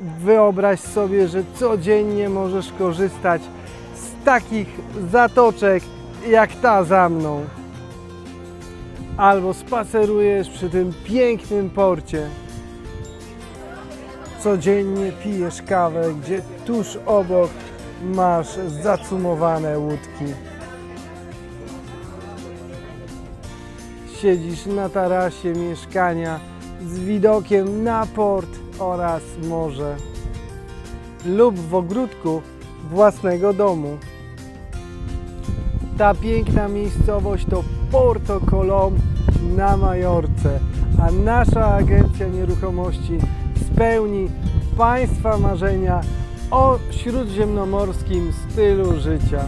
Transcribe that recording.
Wyobraź sobie, że codziennie możesz korzystać z takich zatoczek jak ta za mną. Albo spacerujesz przy tym pięknym porcie. Codziennie pijesz kawę, gdzie tuż obok masz zacumowane łódki. Siedzisz na tarasie mieszkania z widokiem na port oraz morze lub w ogródku własnego domu. Ta piękna miejscowość to Porto Colom na Majorce, a nasza agencja nieruchomości spełni Państwa marzenia o śródziemnomorskim stylu życia.